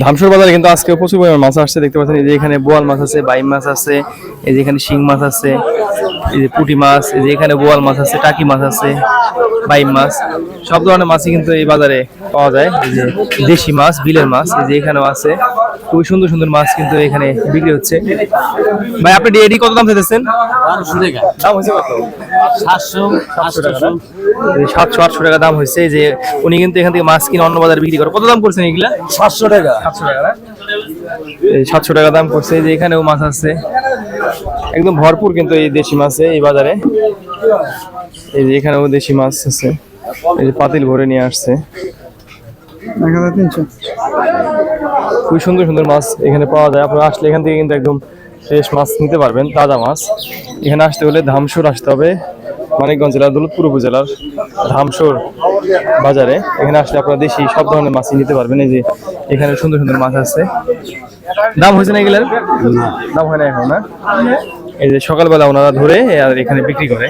ধামসর বাজারে কিন্তু আজকে প্রচুর পরিমাণ মাছ আসছে, দেখতে পাচ্ছেন এই যে এখানে বোয়াল মাছ আছে, বাইম মাছ আছে, এই যে এখানে শিং মাছ আছে, এই যে পুটি মাছ, এই যে এখানে বোয়াল মাছ আছে, টাকি মাছ আছে, বাইম মাছ, সব ধরনের মাছই কিন্তু এই বাজারে পাওয়া যায়, এই যে দেশি মাছ, বিলের মাছ, এই যে এখানেও আছে, খুবই সুন্দর সুন্দর মাছ কিন্তু এখানে বিক্রি হচ্ছে। ভাই, আপনি এডি কত দাম চাইতেছেন? বারোশো টাকা দাম হয়েছে কত? সাতশো আটশো এই সাতশো আটশো টাকা দাম হয়েছে যে উনি কিন্তু এখান থেকে মাছ কিনে অন্য বাজারে বিক্রি করে। কত দাম করছেন এগুলা? সাতশো টাকা। সাতশো টাকা এই সাতশো টাকা দাম করছে যে এখানেও মাছ আছে। একদম ভরপুর কিন্তু এই দেশি মাছে এই বাজারে। এই যে এখানেও দেশি মাছ আছে। এই যে পাতিল ভরে নিয়ে আসছে। খুবই সুন্দর সুন্দর মাছ এখানে পাওয়া যায়। আপনারা আসলে এখান থেকে কিন্তু একদম ফ্রেশ মাছ নিতে পারবেন তাজা মাছ। এখানে আসতে হলে ধামসুর আসতে হবে মানিকগঞ্জ জেলার দৌলতপুর উপজেলার ধামসুর বাজারে। এখানে আসলে আপনারা দেশি সব ধরনের মাছই নিতে পারবেন এই যে এখানে সুন্দর সুন্দর মাছ আছে। দাম হয়েছে না এগুলার? দাম হয় না এখন না? এই যে সকালবেলা ওনারা ধরে আর এখানে বিক্রি করে।